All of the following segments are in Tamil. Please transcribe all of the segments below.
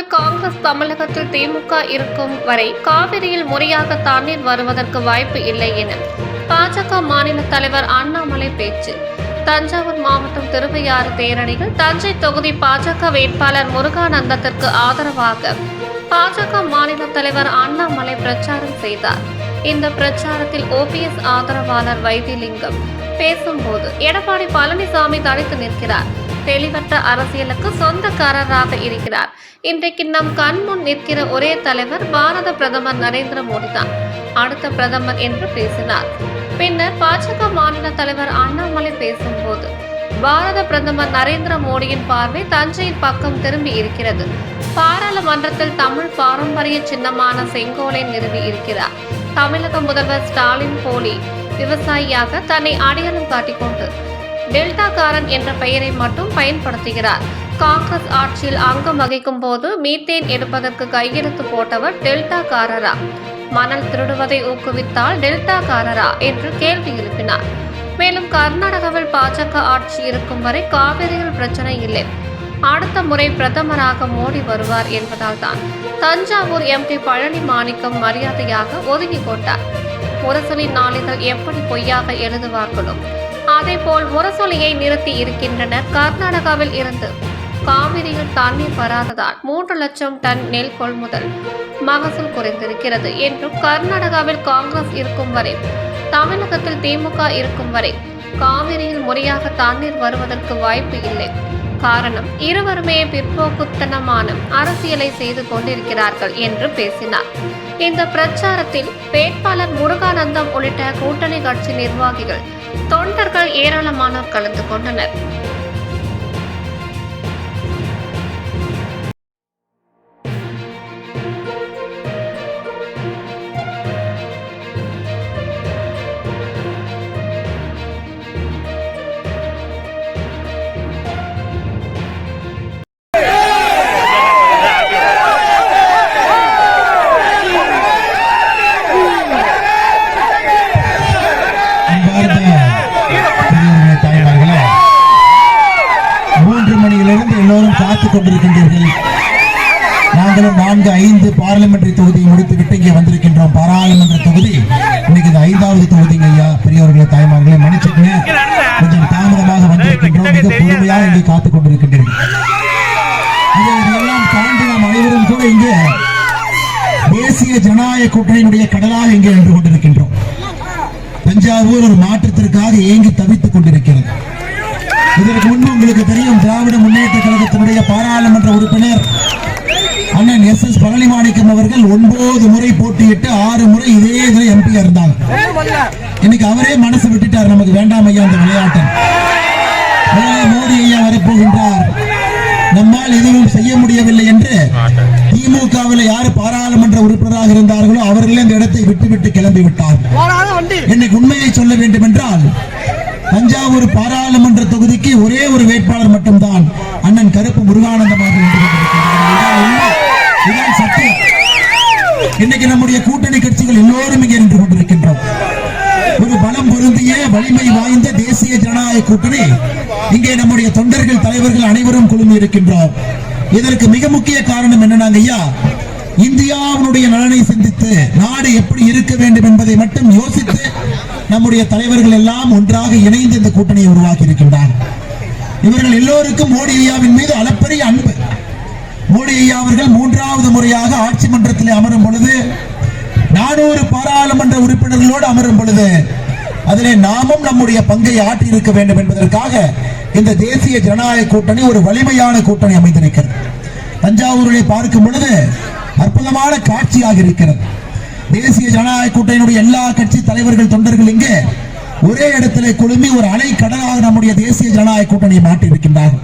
கர்நாடகாவில் காங்கிரஸ் தமிழகத்தில் திமுக இருக்கும் வரை காவிரியில் முறையாக தண்ணீர் வருவதற்கு வாய்ப்பு இல்லை என பாஜக மாநில தலைவர் அண்ணாமலை பேச்சு. தஞ்சாவூர் மாவட்டம் திருவையாறு தேரணியில் தஞ்சை தொகுதி பாஜக வேட்பாளர் முருகானந்தத்திற்கு ஆதரவாக பாஜக மாநில தலைவர் அண்ணாமலை பிரச்சாரம் செய்தார். இந்த பிரச்சாரத்தில் ஓபிஎஸ் ஆதரவாளர் வைத்திலிங்கம் பேசும்போது எடப்பாடி பழனிசாமி தடுத்து நிற்கிறார். தெளிவற்ற அரசியலுக்கு சொந்தக்காரராக இருக்கிறார். இன்றைக்கு நம் கண்முன் நிற்கிற ஒரே தலைவர் பாரத பிரதமர் நரேந்திர மோடி தான் அடுத்த பிரதமர் என்று பேசினார். பின்னர் பாஜக மாநில தலைவர் அண்ணாமலை பேசும்போது பாரத பிரதமர் நரேந்திர மோடியின் பார்வை தஞ்சையின் பக்கம் திரும்பி இருக்கிறது. பாராளுமன்றத்தில் தமிழ் பாரம்பரிய சின்னமான செங்கோலை நிறுவி இருக்கிறார். தமிழக முதல்வர் ஸ்டாலின் போலி விவசாயியாக தன்னை அடையாளம் காட்டிக்கொண்டு டெல்டாக்காரன் என்ற பெயரை மட்டும் பயன்படுத்துகிறார். காங்கிரஸ் ஆட்சியில் அங்கம் வகிக்கும் போது மீத்தேன் எடுப்பதற்கு கையெழுத்து போட்டவர் டெல்டாக்காரரா. மணல் திருடுவதை ஊக்குவித்தால் டெல்டாக்காரரா என்று கேள்வி எழுப்பினார். மேலும் கர்நாடகாவில் பாஜக ஆட்சி இருக்கும் வரை காவிரியில் பிரச்சனை இல்லை. அடுத்த முறை பிரதமராக மோடி வருவார் என்பதால் தான் தஞ்சாவூர் எம்பி பழனி மாணிக்கம் மரியாதையாக ஒதுங்கி கொண்டார். முரசொலி நாளிதழ் எப்படி பொய்யாக எழுதுவார்களோ அதேபோல் முரசொலியை நிறுத்தி இருக்கின்றனர். கர்நாடகாவில் இருந்து காவிரியில் தண்ணீர் வராததால் மூன்று லட்சம் டன் நெல் கொள்முதல் மகசூல் குறைந்திருக்கிறது. என்றும் கர்நாடகாவில் காங்கிரஸ் இருக்கும் வரை தமிழகத்தில் திமுக இருக்கும் வரை காவிரியில் முறையாக தண்ணீர் வருவதற்கு வாய்ப்பு இல்லை. காரணம் இருவருமே பிற்போக்குத்தனமான அரசியலை செய்து கொண்டிருக்கிறார்கள் என்று பேசினார். இந்த பிரச்சாரத்தில் வேட்பாளர் முருகானந்தம் உள்ளிட்ட கூட்டணி கட்சி நிர்வாகிகள் தொண்டர்கள் ஏராளமானோர் கலந்து கொண்டனர். விவசாய கூட்டணியினுடைய கடலாக இங்கே நின்று கொண்டிருக்கின்றோம். தஞ்சாவூர் ஒரு மாற்றத்திற்காக ஏங்கி தவித்துக் கொண்டிருக்கிறது. இதற்கு முன்பு உங்களுக்கு தெரியும் திராவிட முன்னேற்ற கழகத்தினுடைய பாராளுமன்ற உறுப்பினர் அண்ணன் எஸ் எஸ் பழனிமாணிக்கம் அவர்கள் ஒன்பது முறை போட்டியிட்டு ஆறு முறை இதே இதுல எம்பி இருந்தாங்க. இன்னைக்கு அவரே மனசு விட்டுட்டார் நமக்கு வேண்டாம் ஐயா அந்த விளையாட்டை. மோடி ஐயா வரப்போகின்றார். நம்மால் எதுவும் செய்ய முடியவில்லை என்று திமுகவில் யார் பாராளுமன்ற உறுப்பினராக இருந்தார்களோ அவர்களே இந்த இடத்தை விட்டுவிட்டு கிளம்பி விட்டார்கள் இன்னைக்கு உண்மையை சொல்ல வேண்டும் என்றால் தஞ்சாவூர் பாராளுமன்ற தொகுதிக்கு ஒரே ஒரு வேட்பாளர் மட்டும்தான் அண்ணன் கருப்பு முருகானந்தமாக இன்னைக்கு நம்முடைய கூட்டணி கட்சிகள் எல்லோரும் இங்கே நின்று கொண்டிருக்கின்றோம். ஒரு பலம் பொருந்திய வலிமை வாய்ந்த தேசிய ஜனநாயக கூட்டணி இங்கே நம்முடைய தொண்டர்கள் தலைவர்கள் அனைவரும் குழுமி இருக்கின்றோம். இதற்கு மிக முக்கிய காரணம் என்னன்னாங்க ஐயா இந்தியாவினுடைய நலனை சிந்தித்து நாடு எப்படி இருக்க வேண்டும் என்பதை மட்டும் யோசித்து நம்முடைய தலைவர்கள் எல்லாம் ஒன்றாக இணைந்து இந்த கூட்டணியை உருவாக்கி இருக்கின்றார் இவர்கள் எல்லோருக்கும் மோடி ஐயாவின் மீது அளப்பரிய அன்பு. மோடி ஐயா அவர்கள் மூன்றாவது முறையாக ஆட்சி மன்றத்தில் அமரும் பொழுது நானூறு பாராளுமன்ற உறுப்பினர்களோடு அமரும் பொழுது அதிலே நாமும் நம்முடைய பங்கை ஆற்றி இருக்க வேண்டும் என்பதற்காக இந்த தேசிய ஜனநாயக கூட்டணி ஒரு வலிமையான கூட்டணி அமைந்திருக்கிறது தஞ்சாவூரிலே பார்க்கும் பொழுது அற்புதமான காட்சியாக இருக்கிறது. தேசிய ஜனநாயக கூட்டணியினுடைய எல்லா கட்சி தலைவர்கள் தொண்டர்கள் இங்கே ஒரே இடத்துல குழுமி ஒரு அலை கடலாக நம்முடைய தேசிய ஜனநாயக கூட்டணியை மாற்றி இருக்கின்றார்கள்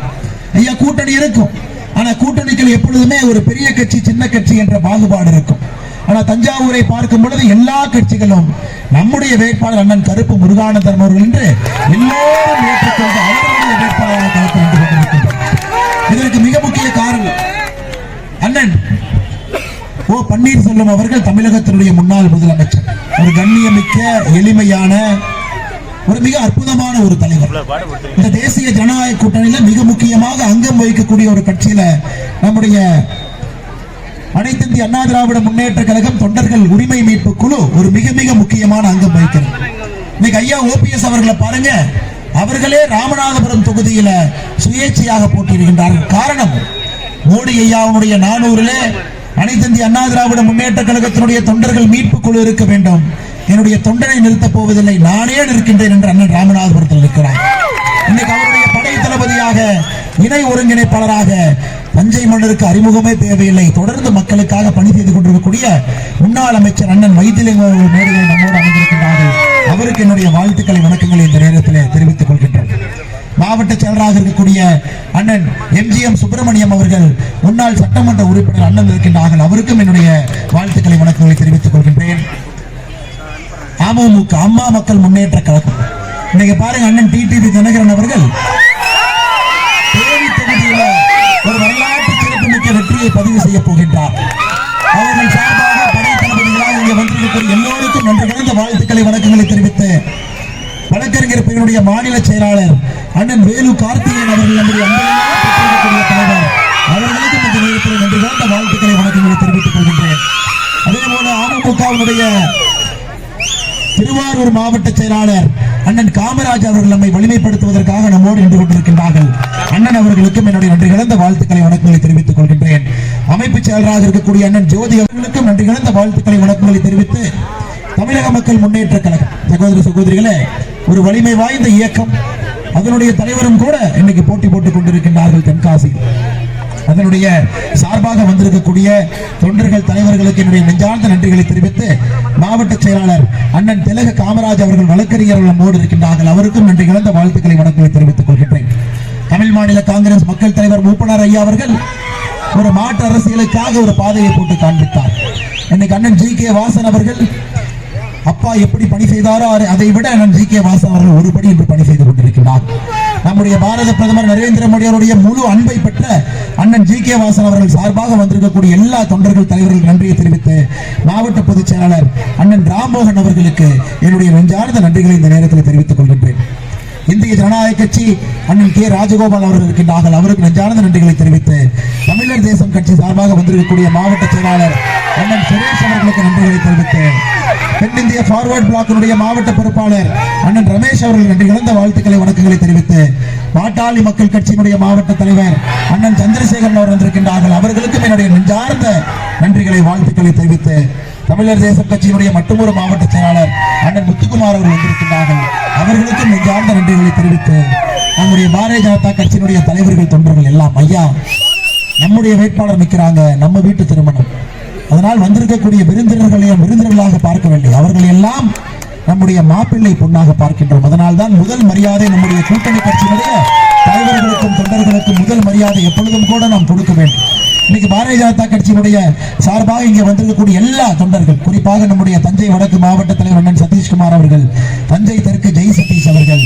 ஐயா கூட்டணி இருக்கும். ஆனா கூட்டணிகள் எப்பொழுதுமே ஒரு பெரிய கட்சி சின்ன கட்சி என்ற பாகுபாடு இருக்கும். ஆனா தஞ்சாவூரை பார்க்கும் பொழுது எல்லா கட்சிகளும் நம்முடைய வேட்பாளர் அண்ணன் கருப்பு முருகானந்தன் அவர்கள் என்று எல்லோரும் ஏற்றுக்கொண்டு அவர்களுடைய வேட்பாளராக களத்தில் நின்று கொண்டிருக்கின்றனர். இதற்கு மிக முக்கிய காரணம் அண்ணன் ஓ பன்னீர்செல்வம் அவர்கள் தமிழகத்தினுடைய முன்னாள் முதலமைச்சர். ஒரு கண்ணியமிக்க எளிமையான ஒரு மிக அற்புதமான ஒரு தலைவர். இந்த தேசிய ஜனநாயக கூட்டணியில மிக முக்கியமாக அங்கம் வகிக்கக்கூடிய ஒரு கட்சியில நம்முடைய அனைத்து இந்திய அண்ணா திராவிட முன்னேற்ற கழகம் தொண்டர்கள் உரிமை மீட்பு குழு ஒரு மிக மிக முக்கியமான அங்கம் வகிக்கிறது. இன்னைக்கு ஐயா ஓபிஎஸ் அவர்களை பாருங்க. அவர்களே ராமநாதபுரம் தொகுதியில சுயேட்சையாக போட்டியிடுகின்றார்கள். காரணம் மோடி ஐயாவுடைய நானூறுல அனைத்து இந்திய அண்ணா திராவிட முன்னேற்ற கழகத்தினுடைய தொண்டர்கள் மீட்பு குழு இருக்க வேண்டும். என்னுடைய தொண்டனை நிறுத்தப் போவதில்லை நானே நிற்கின்றேன் என்று அண்ணன் ராமநாதபுரத்தில் இருக்கிறார். இன்னைக்கு அவருடைய படை தளபதியாக இணை ஒருங்கிணைப்பாளராக தஞ்சை மன்னருக்கு அறிமுகமே தேவையில்லை. தொடர்ந்து மக்களுக்காக பணி செய்து கொண்டிருக்கக்கூடிய முன்னாள் அமைச்சர் அண்ணன் வைத்திலிங்கம் அவர்கள் மேடையில் நம்மோடு அமைந்திருக்கின்றார்கள் அவருக்கு என்னுடைய வாழ்த்துக்களை வணக்கங்களை இந்த நேரத்தில் தெரிவித்துக் கொள்கின்றோம் மாவட்ட செயலராக இருக்கக்கூடிய அண்ணன் எம்ஜிஎம் சுப்பிரமணியம் அவர்கள் முன்னாள் சட்டமன்ற உறுப்பினர் அண்ணன் இருக்கின்றார்கள். அவருக்கும் என்னுடைய வாழ்த்துக்களை வணக்கங்களை தெரிவித்துக் கொள்கின்றேன். அமமுக அம்மா மக்கள் முன்னேற்ற கழகம். இன்னைக்கு பாருங்க அண்ணன் டிடிவி தினகரன் அவர்கள் வெற்றியை பதிவு செய்ய போகின்றார். அவர்கள் சார்பாக படை தளபதிகளாக இங்கே வந்திருக்கக்கூடிய எல்லோருக்கும் நன்றி கலந்த வாழ்த்துக்களை வணக்கங்களை தெரிவித்து வழக்கறிஞர் பெண்ணுடைய மாநில செயலாளர் அண்ணன் வேலு கார்த்திகேயன் அவர்கள் நம்முடைய அன்பெல்லாம் தலைவர். அவர்களுக்கும் இந்த நேரத்தில் நன்றி கலந்த வாழ்த்துக்களை வணக்கங்களை தெரிவித்துக் கொள்கின்றேன். அதே போல அமமுகவினுடைய திருவாரூர் மாவட்ட செயலாளர் அண்ணன் காமராஜ் அவர்கள் நம்மை வலிமைப்படுத்துவதற்காக நம்மோடு நின்று கொண்டிருக்கின்றார்கள். அண்ணன் அவர்களுக்கும் என்னுடைய நன்றி கலந்த வாழ்த்துக்களை வணக்கங்களை தெரிவித்துக் கொள்கின்றேன். அமைப்பு செயலராக இருக்கக்கூடிய அண்ணன் ஜோதி அவர்களுக்கும் நன்றி கலந்த வாழ்த்துக்களை வணக்கங்களை தெரிவித்து தமிழக மக்கள் முன்னேற்ற கழகம். சகோதர சகோதரிகளே ஒரு வலிமை வாய்ந்த இயக்கம். அதனுடைய தலைவரும் கூட இன்னைக்கு போட்டி போட்டுக் கொண்டிருக்கின்றார்கள் தென்காசி. அதனுடைய சார்பாக வந்திருக்கக்கூடிய தொண்டர்கள் தலைவர்களுக்கு என்னுடைய நெஞ்சார்ந்த நன்றிகளை தெரிவித்து மாவட்ட செயலாளர் அண்ணன் திலக காமராஜ் அவர்கள் வழக்கறிஞர்கள் நம்மோடு இருக்கின்றார்கள். அவருக்கும் நன்றி கலந்த வாழ்த்துக்களை வணக்கங்களை தெரிவித்துக் கொள்கின்றேன். தமிழ் மாநில காங்கிரஸ் மக்கள் தலைவர் மூப்பனார் ஐயா அவர்கள் ஒரு மாற்று அரசியலுக்காக ஒரு பாதையை போட்டு காண்பித்தார். இன்னைக்கு அண்ணன் ஜி கே வாசன் அவர்கள் அப்பா எப்படி பணி செய்தாரோ அதை- விட அண்ணன் ஜி கே. வாசன் அவர்கள் ஒருபடி இன்று பணி செய்து கொண்டிருக்கிறார். நம்முடைய பாரத பிரதமர் நரேந்திர மோடி அவருடைய முழு அன்பை பெற்ற அண்ணன் ஜி. கே. வாசன் அவர்கள் சார்பாக வந்திருக்கக்கூடிய எல்லா தொண்டர்கள் தலைவர்கள் நன்றியை தெரிவித்து மாவட்ட பொதுச் செயலாளர் அண்ணன் ராம்மோகன் அவர்களுக்கு என்னுடைய நெஞ்சார்ந்த நன்றிகளை இந்த நேரத்தில் தெரிவித்துக் கொள்கின்றேன். இந்திய ஜனநாயக கட்சி அண்ணன் கே ராஜகோபால் அவர்கள் இருக்கின்றார்கள். அவருக்கு நெஞ்சார்ந்த நன்றிகளை தெரிவித்து தமிழர் தேசம் கட்சி சார்பாக வந்திருக்கக்கூடிய மாவட்ட செயலாளர் அண்ணன் சுரேஷ் அவர்களுக்கு நன்றிகளை தெரிவித்து தென்னிந்திய ஃபார்வர்ட் பிளாக்கினுடைய மாவட்ட பொறுப்பாளர் அண்ணன் ரமேஷ் அவர்கள் நன்றி கலந்த வாழ்த்துக்களை வணக்கங்களை தெரிவித்து பாட்டாளி மக்கள் கட்சியினுடைய மாவட்ட தலைவர் அண்ணன் சந்திரசேகரன் அவர் வந்திருக்கின்றார்கள். அவர்களுக்கும் என்னுடைய நெஞ்சார்ந்த நன்றிகளை வாழ்த்துக்களை தெரிவித்து தமிழர் தேச கட்சியினுடைய மற்றொரு மாவட்ட செயலாளர் அண்ணன் முத்துக்குமார் அவர்கள் வந்திருக்கின்றார்கள். அவர்களுக்கும் நெஞ்சார்ந்த நன்றிகளை தெரிவித்து நம்முடைய பாரதிய ஜனதா கட்சியினுடைய தலைவர்கள் தொண்டர்கள் எல்லாம் ஐயா நம்முடைய வேட்பாளர் நிற்கிறாங்க நம்ம வீட்டு திருமணம். அதனால் வந்திருக்கக்கூடிய விருந்தினர்களையும் விருந்தினர்களாக பார்க்கவில்லை அவர்கள் எல்லாம் நம்முடைய மாப்பிள்ளை பொண்ணாக பார்க்கின்றோம். அதனால் தான் முதல் மரியாதை நம்முடைய கூட்டணி கட்சியினுடைய தலைவர்களுக்கும் தொண்டர்களுக்கும் முதல் மரியாதை எப்பொழுதும் கூட நாம் கொடுக்க வேண்டும். இன்னைக்கு பாரதிய ஜனதா கட்சியினுடைய சார்பாக இங்கே வந்திருக்கக்கூடிய எல்லா தொண்டர்கள் குறிப்பாக நம்முடைய தஞ்சை வடக்கு மாவட்ட தலைவர் அண்ணன் சதீஷ்குமார் அவர்கள் தஞ்சை தெற்கு ஜெய் சதீஷ் அவர்கள்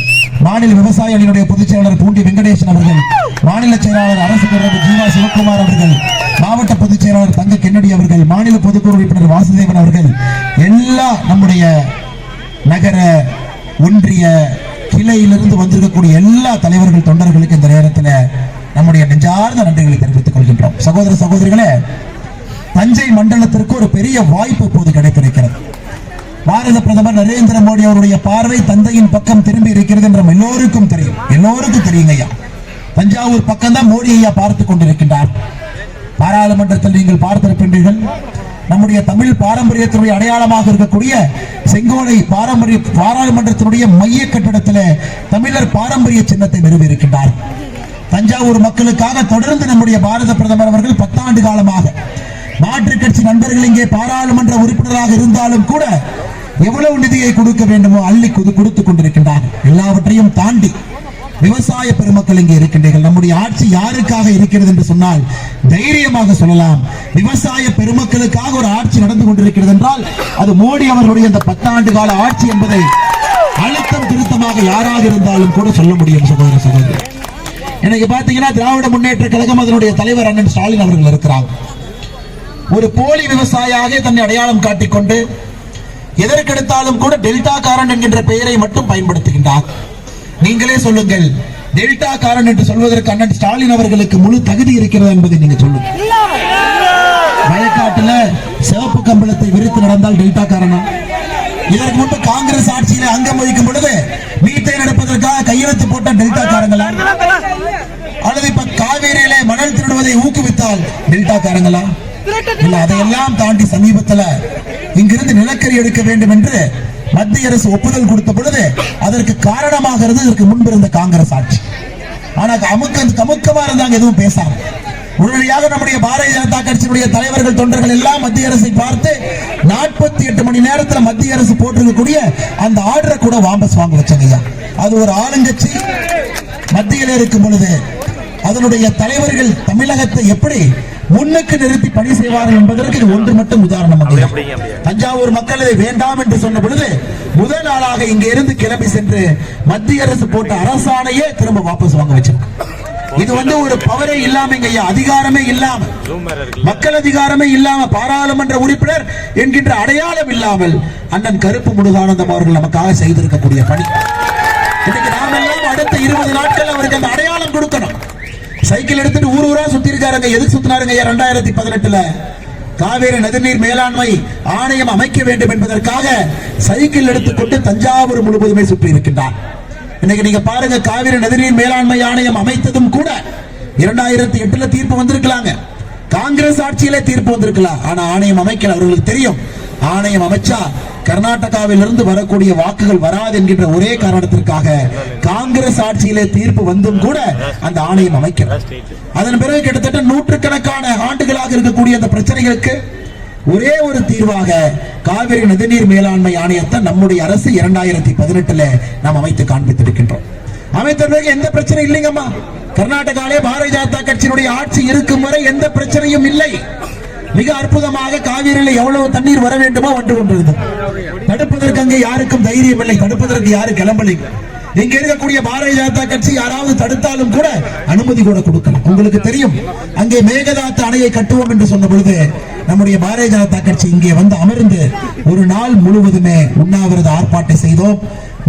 மாநில விவசாய அணியினுடைய பொதுச் செயலாளர் பூண்டி வெங்கடேசன் அவர்கள் மாநில செயலாளர் அரசு தலைவர் ஜீவா சிவகுமார் அவர்கள் மாவட்ட பொதுச் செயலாளர் தங்க கென்னடி அவர்கள் மாநில பொதுக்குழு உறுப்பினர் வாசுதேவன் அவர்கள் எல்லா நம்முடைய நகர ஒன்றிய கிளையிலிருந்து வந்திருக்கக்கூடிய எல்லா தலைவர்கள் தொண்டர்களுக்கு இந்த நேரத்தில் நம்முடைய நெஞ்சார்ந்த நன்றிகளை தெரிவித்துக் கொள்கின்றோம். சகோதர சகோதரிகளே தஞ்சை மண்டலத்திற்கு ஒரு பெரிய வாய்ப்பு இப்போது கிடைத்திருக்கிறது. பாரத பிரதமர் நரேந்திர மோடி அவருடைய பார்வை தந்தையின் பக்கம் திரும்பி இருக்கிறது என்று எல்லோருக்கும் தெரியும். எல்லோருக்கும் தெரியுங்க ஐயா. தஞ்சாவூர் பக்கம் தான் மோடி ஐயா பார்த்து கொண்டிருக்கின்றார். பாராளுமன்றத்தில் நீங்கள் பார்த்திருக்கின்றீர்கள். நம்முடைய தமிழ் பாரம்பரியத்தினுடைய அடையாளமாக இருக்கக்கூடிய செங்கோலை பாரம்பரிய பாராளுமன்றத்தினுடைய மைய கட்டிடத்தில் தமிழர் பாரம்பரிய சின்னத்தை நிறுவி இருக்கின்றார் தஞ்சாவூர் மக்களுக்காக தொடர்ந்து நம்முடைய பாரத பிரதமர் அவர்கள் பத்தாண்டு காலமாக மாற்றுக் கட்சி நண்பர்கள் இங்கே பாராளுமன்ற உறுப்பினராக இருந்தாலும் கூட எவ்வளவு நிதியை கொடுக்க வேண்டுமோ அள்ளி குது கொடுத்துக் கொண்டிருக்கின்றார்கள். எல்லாவற்றையும் தாண்டி விவசாய பெருமக்கள் இங்கே இருக்கின்றீர்கள். நம்முடைய ஆட்சி யாருக்காக இருக்கிறது என்று சொன்னால் தைரியமாக சொல்லலாம். விவசாய பெருமக்களுக்காக ஒரு ஆட்சி நடந்து கொண்டிருக்கிறது என்றால் அது மோடி அவர்களுடைய இந்த பத்தாண்டு கால ஆட்சி என்பதை அழுத்தம் திருத்தமாக யாராக இருந்தாலும் கூட சொல்ல முடியும் சகோதர சகோதரி. இன்னைக்கு பாத்தீங்கன்னா திராவிட முன்னேற்ற கழகம் அதனுடைய தலைவர் அண்ணன் ஸ்டாலின் அவர்கள் இருக்கிறாங்க ஒரு போலி விவசாயியாக தன்னை அடையாளம் காட்டிக்கொண்டு எதற்கெடுத்தாலும் கூட டெல்டா காரன் என்கின்ற பெயரை மட்டும் பயன்படுத்துகின்றார். நீங்களே சொல்லுங்கள் டெல்டா காரன் என்று சொல்வதற்கு அண்ணன் ஸ்டாலின் அவர்களுக்கு முழு தகுதி இருக்கிறது என்பதை நீங்க சொல்லுங்க. வயக்காட்டுல சிவப்பு கம்பளத்தை விரித்து நடந்தால் டெல்டா காரனா? இதற்கு முன்பு காங்கிரஸ் ஆட்சியில அங்கம் வகிக்கும் பொழுது மீட்டை நடப்பதற்காக கையெழுத்து போட்ட டெல்டா காரங்களா? அல்லது இப்ப காவேரியிலே மணல் திருடுவதை ஊக்குவித்தால் டெல்டா காரங்களா? இல்ல அதையெல்லாம் தாண்டி சமீபத்துல இங்கிருந்து நிலக்கரி எடுக்க வேண்டும் என்று மத்திய அரசு ஒப்புதல் கொடுத்த பொழுது அதற்கு காரணமாக இருந்தது இதற்கு முன்பு இருந்த காங்கிரஸ் ஆட்சி. ஆனா அமுக்க அமுக்கமா இருந்தாங்க எதுவும் பேசாம. உடனடியாக நம்முடைய பாரதிய ஜனதா கட்சியினுடைய தலைவர்கள் தொண்டர்கள் எல்லாம் மத்திய அரசை பார்த்து நாற்பத்தி எட்டு மணி நேரத்துல மத்திய அரசு போட்டிருக்கக்கூடிய அந்த ஆர்டரை கூட வாபஸ் வாங்க வச்சாங்க அது ஒரு ஆளுங்கட்சி மத்தியில் இருக்கும் பொழுது அதனுடைய தலைவர்கள் தமிழகத்தை எப்படி முன்னுக்கு நிறுத்தி பணி செய்வார்கள் என்பதற்கு இது ஒன்று மட்டும் உதாரணம். தஞ்சாவூர் மக்கள் இதை வேண்டாம் என்று சொன்ன பொழுது முதல் நாளாக இங்க இருந்து கிளம்பி சென்று மத்திய அரசு போட்ட அரசாணையே திரும்ப வாபஸ் வாங்க வச்சிருக்கோம் இது வந்து ஒரு பவரே இல்லாமங்க ஐயா அதிகாரமே இல்லாம மக்கள் அதிகாரமே இல்லாம பாராளுமன்ற உறுப்பினர் என்கின்ற அடையாளம் இல்லாமல் அண்ணன் கருப்பு முருகானந்தம் அவர்கள் நமக்காக செய்திருக்கக்கூடிய பணி. இன்னைக்கு நாம எல்லாம் அடுத்த இருபது நாட்கள் அவருக்கு அந்த அடையாளம் கொடுக்கணும். சைக்கிள் எடுத்துட்டு ஊர் ஊரா சுத்தி இருக்காருங்க. எதுக்கு சுத்தினாருங்க ஐயா ரெண்டாயிரத்தி பதினெட்டுல? காவேரி நதிநீர் மேலாண்மை ஆணையம் அமைக்க வேண்டும் என்பதற்காக சைக்கிள் எடுத்துக்கொண்டு தஞ்சாவூர் முழுவதுமே சுற்றி இருக்கின்றார். இன்னைக்கு நீங்க பாருங்க காவிரி நதிநீர் மேலாண்மை ஆணையம் அமைத்ததும் கூட இரண்டாயிரத்தி எட்டுல தீர்ப்பு வந்திருக்கலாங்க. காங்கிரஸ் ஆட்சியிலே தீர்ப்பு வந்திருக்கலாம். ஆனா ஆணையம் அமைக்கல அவர்களுக்கு தெரியும். ஆணையம் அமைச்சா கர்நாடகாவில் இருந்து வரக்கூடிய வாக்குகள் வராது என்கின்ற ஒரே காரணத்திற்காக காங்கிரஸ் ஆட்சியிலே தீர்ப்பு வந்தும் கூட அந்த ஆணையம் அமைக்கிறது அதன் பிறகு கிட்டத்தட்ட நூற்றுக்கணக்கான ஆண்டுகளாக இருக்கக்கூடிய அந்த பிரச்சனைகளுக்கு ஒரே ஒரு தீர்வாக காவிரி நதிநீர் மேலாண்மை ஆணையத்தை நம்முடைய அரசு இரண்டாயிரத்தி பதினெட்டுல நாம் அமைத்து காண்பித்திருக்கின்றோம். அமைத்த எந்த பிரச்சனை இல்லைங்கம்மா. கர்நாடகாலே பாரதிய ஜனதா கட்சியினுடைய ஆட்சி இருக்கும் வரை எந்த பிரச்சனையும் இல்லை. மிக அற்புதமாக காவிரியில் எவ்வளவு தண்ணீர் வர வேண்டுமோ வந்து கொண்டிருந்தது. தடுப்பதற்கு அங்கே யாருக்கும் தைரியம் இல்லை. தடுப்பதற்கு யாரும் கிளம்பலை. இங்க இருக்கக்கூடிய பாரதிய ஜனதா கட்சி யாராவது தடுத்தாலும் கூட அனுமதி கூட கொடுக்கலாம். உங்களுக்கு தெரியும் அங்கே மேகதாத்து அணையை கட்டுவோம் என்று சொன்ன பொழுது நம்முடைய பாரதிய ஜனதா கட்சி இங்கே வந்து அமர்ந்து ஒரு நாள் முழுவதுமே உண்ணாவிரத ஆர்ப்பாட்டை செய்தோம்.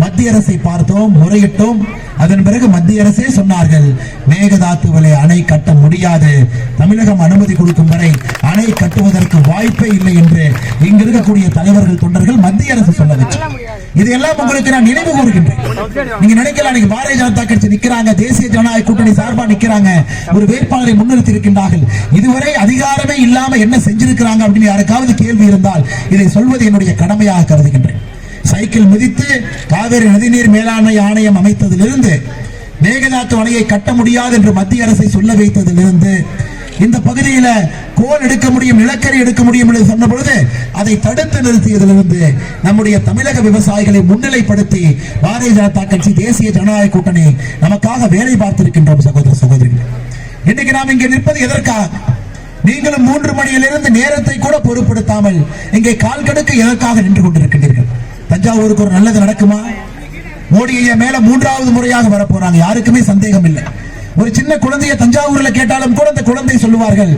மத்திய அரசை பார்த்தோம் முறையிட்டோம். அதன் பிறகு மத்திய அரசே சொன்னார்கள் மேகதாத்துவிலே அணை கட்ட முடியாது. தமிழகம் அனுமதி கொடுக்கும் வரை அணை கட்டுவதற்கு வாய்ப்பே இல்லை என்று இங்கு இருக்கக்கூடிய தலைவர்கள் தொண்டர்கள் மத்திய அரசு சொல்ல இதெல்லாம் உங்களுக்கு நான் நினைவு கூறுகின்றேன். நீங்க நினைக்கலாம் அன்னைக்கு பாரதிய ஜனதா கட்சி நிக்கிறாங்க தேசிய ஜனநாயக கூட்டணி சார்பா நிக்கிறாங்க ஒரு வேட்பாளரை முன்னிறுத்தி இருக்கின்றார்கள் இதுவரை அதிகாரமே இல்லாம என்ன செஞ்சிருக்கிறாங்க அப்படின்னு யாருக்காவது கேள்வி இருந்தால் இதை சொல்வது என்னுடைய கடமையாக கருதுகின்றேன். சைக்கிள் மிதித்து காவிரி நதிநீர் மேலாண்மை ஆணையம் அமைத்ததிலிருந்து மேகதாத்து அணையை கட்ட முடியாது என்று மத்திய அரசை சொல்ல வைத்ததிலிருந்து இந்த பகுதியில கோல் எடுக்க முடியும் நிலக்கரி எடுக்க முடியும் என்று சொன்ன பொழுது அதை தடுத்து நிறுத்தியதிலிருந்து நம்முடைய தமிழக விவசாயிகளை முன்னிலைப்படுத்தி பாரதிய ஜனதா கட்சி தேசிய ஜனநாயக கூட்டணி நமக்காக வேலை பார்த்திருக்கின்றோம் சகோதர சகோதரிகள். இன்னைக்கு நாம் இங்கே நிற்பது எதற்காக? நீங்களும் மூன்று மணியிலிருந்து நேரத்தை கூட பொருட்படுத்தாமல் இங்கே கால் கடுக்க எதற்காக நின்று கொண்டிருக்கின்றீர்கள்? தஞ்சாவூருக்கு ஒரு நல்லது நடக்குமா? மோடி ஐயா மேல மூன்றாவது முறையாக வரப்போறாங்க. யாருக்குமே சந்தேகம் இல்லை ஒரு சின்ன குழந்தைய தஞ்சாவூர்ல கேட்டாலும் கூட அந்த குழந்தை சொல்லுவார்கள்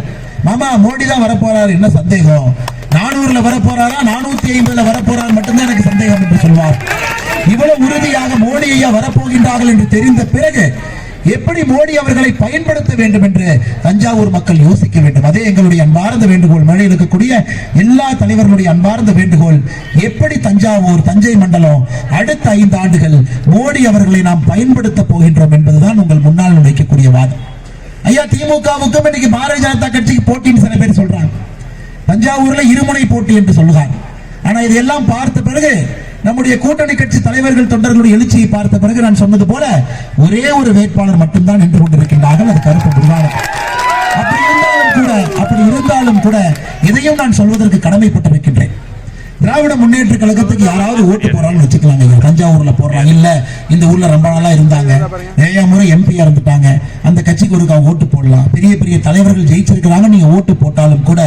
மாமா மோடி தான் வரப்போறாரு. போறாரு என்ன சந்தேகம்? நானூறுல வரப்போறாரா? நானூத்தி ஐம்பதுல வர போறாரு மட்டும்தான் எனக்கு சந்தேகம் என்று சொல்வார். இவ்வளவு உறுதியாக மோடி ஐயா வரப்போகின்றார்கள் என்று தெரிந்த பிறகு எப்படி மோடி அவர்களை பயன்படுத்த வேண்டும் என்று தஞ்சாவூர் மக்கள் யோசிக்க வேண்டும். அதே எங்களுடைய அன்பார்ந்த வேண்டுகோள் மேலே இருக்கக்கூடிய எல்லா தலைவர்களுடைய அன்பார்ந்த வேண்டுகோள் எப்படி தஞ்சாவூர் தஞ்சை மண்டலம் அடுத்த ஐந்து ஆண்டுகள் மோடி அவர்களை நாம் பயன்படுத்த போகின்றோம் என்பதுதான் உங்கள் முன்னால் வைக்கக்கூடிய வாதம். ஐயா திமுகவுக்கும் இன்னைக்கு பாரதிய ஜனதா கட்சிக்கு போட்டின்னு சில பேர் சொல்றாங்க. தஞ்சாவூர்ல இருமுனை போட்டி என்று சொல்லுகிறார் ஆனா இதெல்லாம் பார்த்த பிறகு நம்முடைய கூட்டணி கட்சி தலைவர்கள் தொண்டர்களுடைய எழுச்சியை பார்த்த பிறகு நான் சொன்னது போல ஒரே ஒரு வேட்பாளர் மட்டும்தான் நின்று கொண்டிருக்கின்றார்கள். அது கருப்பு முருகானந்தம் அப்படி இருந்தாலும் கூட அப்படி இருந்தாலும் கூட இதையும் நான் சொல்வதற்கு கடமைப்பட்டிருக்கின்றேன். திராவிட முன்னேற்ற கழகத்துக்கு யாராவது ஓட்டு போறாங்கன்னு வச்சுக்கலாங்க. தஞ்சாவூர்ல போடுறாங்க. இல்ல இந்த ஊர்ல ரொம்ப நாளா இருந்தாங்க. நிறைய முறை எம்பி இருந்துட்டாங்க. அந்த கட்சிக்கு ஒருக்கா ஓட்டு போடலாம். பெரிய பெரிய தலைவர்கள் ஜெயிச்சிருக்கிறாங்க. நீங்க ஓட்டு போட்டாலும் கூட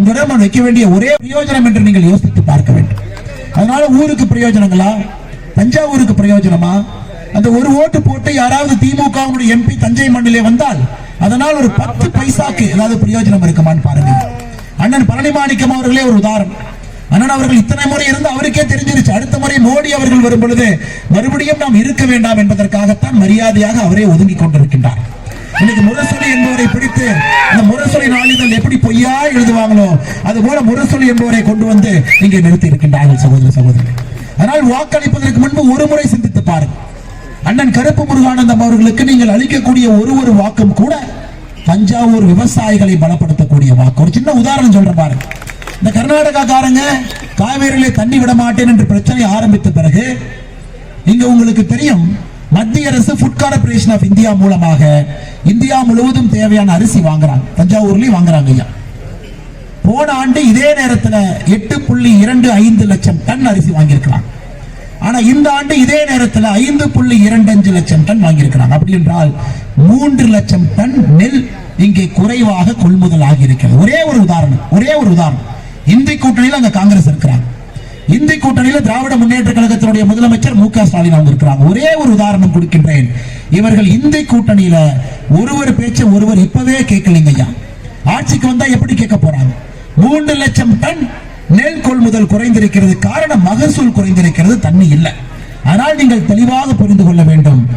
உங்களிடம் வைக்க வேண்டிய ஒரே பிரயோஜனம் என்று நீங்கள் யோசித்து பார்க்க வேண்டும். அதனால ஊருக்கு பிரயோஜனங்களா? தஞ்சாவூருக்கு பிரயோஜனமா? அந்த ஒரு ஓட்டு போட்டு யாராவது திமுக எம்பி தஞ்சை மண்ணிலே வந்தால் அதனால் ஒரு பத்து பைசாக்கு ஏதாவது பிரயோஜனம் இருக்குமான்னு பாருங்க. அண்ணன் பழனிமாணிக்கம் அவர்களே ஒரு உதாரணம். அண்ணன் அவர்கள் இத்தனை முறை இருந்து அவருக்கே தெரிஞ்சிருச்சு. அடுத்த முறை மோடி அவர்கள் வரும் பொழுது மறுபடியும் நாம் இருக்க வேண்டாம் என்பதற்காகத்தான் மரியாதையாக அவரே ஒதுங்கி கொண்டிருக்கின்றார். இன்னைக்கு முரசொலி என்பவரை பிடித்து அந்த முரசொலி நாளிதழ் எப்படி பொய்யா எழுதுவாங்களோ அது போல முரசொலி என்பவரை கொண்டு வந்து இங்கே நிறுத்தி இருக்கின்றார்கள் சகோதர சகோதரி அதனால் வாக்களிப்பதற்கு முன்பு ஒரு முறை சிந்தித்து பாருங்கள். அண்ணன் கருப்பு முருகானந்தம் அவர்களுக்கு நீங்கள் அளிக்கக்கூடிய ஒரு ஒரு வாக்கும் கூட தஞ்சாவூர் விவசாயிகளை பலப்படுத்தக்கூடிய வாக்கு. ஒரு சின்ன உதாரணம் சொல்றேன் பாருங்க. இந்த கர்நாடகாக்காரங்க காவேரியிலே தண்ணி விட மாட்டேன் என்று பிரச்சனை ஆரம்பித்த பிறகு இங்க உங்களுக்கு தெரியும் மத்திய அரசு ஃபுட் கார்பரேஷன் ஆஃப் இந்தியா மூலமாக இந்தியா முழுவதும் தேவையான அரிசி வாங்குறாங்க. தஞ்சாவூர்லயும் வாங்குறாங்க ஐயா. போன ஆண்டு இதே நேரத்தில் எட்டு புள்ளி இரண்டு ஐந்து லட்சம் டன் அரிசி வாங்கியிருக்கிறாங்க. ஆனா இந்த ஆண்டு இதே நேரத்தில் ஐந்து புள்ளி இரண்டு அஞ்சு லட்சம் டன் வாங்கியிருக்கிறாங்க. அப்படி என்றால் மூன்று லட்சம் டன் நெல் இங்கே குறைவாக கொள்முதல் ஆகியிருக்கிறது. ஒரே ஒரு உதாரணம் ஒரே ஒரு உதாரணம். இந்தி கூட்டணியில் அங்க காங்கிரஸ் இருக்கிறாங்க. இந்தி கூட்டணியில திராவிட முன்னேற்ற கழகத்தினுடைய முதலமைச்சர் மு க ஸ்டாலின் அவங்க இருக்கிறாங்க ஒரே ஒரு உதாரணம் கொடுக்கின்றேன். இவர்கள் இந்தி கூட்டணியில ஒருவர் பேச்ச ஒருவர் இப்பவே கேட்கலீங்க ஐயா. ஆட்சிக்கு வந்தா எப்படி கேட்க போறாங்க? மூன்று லட்சம் டன் நெல் கொள்முதல் குறைந்திருக்கிறது. காரணம் மகசூல் குறைந்திருக்கிறது. தண்ணி இல்லை. ஆனால் நீங்கள் தெளிவாக புரிந்து கொள்ள வேண்டும்.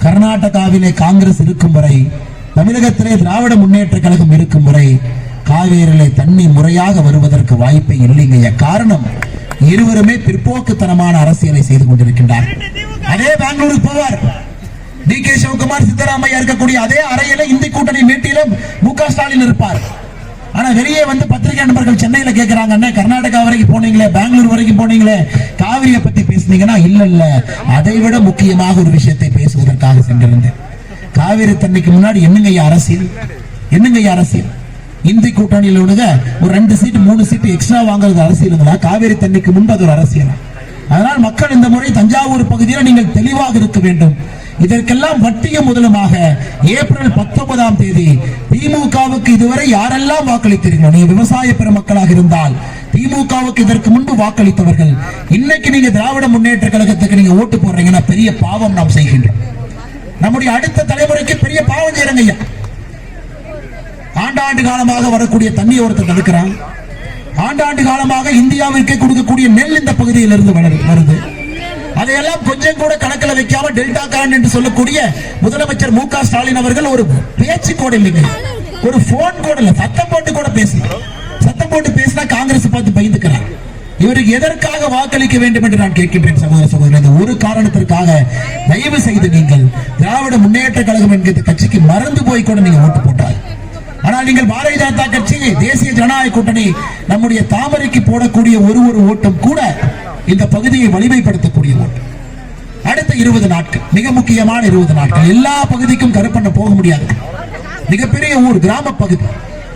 கர்நாடகாவிலே காங்கிரஸ் இருக்கும் வரை தமிழகத்திலே திராவிட முன்னேற்ற கழகம் இருக்கும் வரை காவேரியிலே தண்ணி முறையாக வருவதற்கு வாய்ப்பே இல்லைங்க காரணம் இருவருமே பிற்போக்குத்தனமான அரசியலை செய்து கொண்டிருக்கின்றார். அதே பெங்களூருக்கு போவார். டி கே சிவகுமார் சித்தராமையா இருக்கக்கூடிய அதே அறையில இந்தி கூட்டணி மீட்டிலும் மு க ஸ்டாலின் இருப்பார். ஆனா வெளியே வந்து பத்திரிகை நண்பர்கள் சென்னையில கேட்கிறாங்க அண்ணா கர்நாடகா வரைக்கும் போனீங்களே பெங்களூர் வரைக்கும் போனீங்களே காவிரியை பத்தி பேசுனீங்கன்னா இல்ல இல்ல. அதை விட முக்கியமாக ஒரு விஷயத்தை பேசுவதற்காக சென்றிருந்தேன். காவிரி தண்ணிக்கு முன்னாடி என்னங்க அரசியல்? என்னங்க அரசியல்? இந்தி கூட்டணியில் விடுங்க ஒரு ரெண்டு சீட் மூணு சீட் எக்ஸ்ட்ரா வாங்குறது அரசியலுங்களா காவிரி தண்ணிக்கு முன்பு அது ஒரு அரசியலா. அதனால் மக்கள் இந்த முறை தஞ்சாவூர் பகுதியில் நீங்கள் தெளிவாக இருக்க வேண்டும். இதற்கெல்லாம் வட்டியும் முதலுமாக ஏப்ரல் பத்தொன்பதாம் தேதி திமுகவுக்கு இதுவரை யாரெல்லாம் வாக்களித்தீர்களோ நீங்க விவசாய பெருமக்களாக இருந்தால் திமுகவுக்கு இதற்கு முன்பு வாக்களித்தவர்கள் இன்னைக்கு நீங்க திராவிட முன்னேற்ற கழகத்துக்கு நீங்க ஓட்டு போடுறீங்கன்னா பெரிய பாவம் நாம் செய்கின்றோம். நம்முடைய அடுத்த தலைமுறைக்கு பெரிய பாவம் செய்யறங்க ஐயா. ஆண்டாண்டு காலமாக வரக்கூடிய தண்ணி ஒருத்தர் தடுக்கிறான். ஆண்டாண்டு காலமாக இந்தியாவிற்கு கொடுக்கக்கூடிய நெல் இந்த பகுதியில் இருந்து வருது. அதையெல்லாம் கொஞ்சம் கூட கணக்கில் வைக்காம டெல்டா கான் என்று சொல்லக்கூடிய முதலமைச்சர் மு க ஸ்டாலின் அவர்கள் ஒரு பேச்சு கூட இல்லைங்க. ஒரு போன் கூட இல்ல. சத்தம் போட்டு கூட பேசல. சத்தம் போட்டு பேசினா காங்கிரஸ் பார்த்து பயந்துக்கிறார். இவருக்கு எதற்காக வாக்களிக்க வேண்டும் என்று நான் கேட்கின்றேன் சகோதர சகோதரர். அந்த ஒரு காரணத்திற்காக தயவு செய்து நீங்கள் திராவிட முன்னேற்ற கழகம் என்கிற கட்சிக்கு மறந்து போய் கூட நீங்க ஓட்டு போட்டால் ஆனால் நீங்கள் பாரதிய ஜனதா கட்சி தேசிய ஜனநாயக கூட்டணி நம்முடைய தாமரைக்கு போடக்கூடிய ஒரு ஒரு ஓட்டம் கூட இந்த பகுதியை வலிமைப்படுத்தக்கூடிய ஓட்டம் அடுத்த இருபது நாட்கள் மிக முக்கியமான இருபது நாட்கள். எல்லா பகுதிக்கும் கருப்பண்ண போக முடியாது. மிகப்பெரிய ஊர் கிராம பகுதி.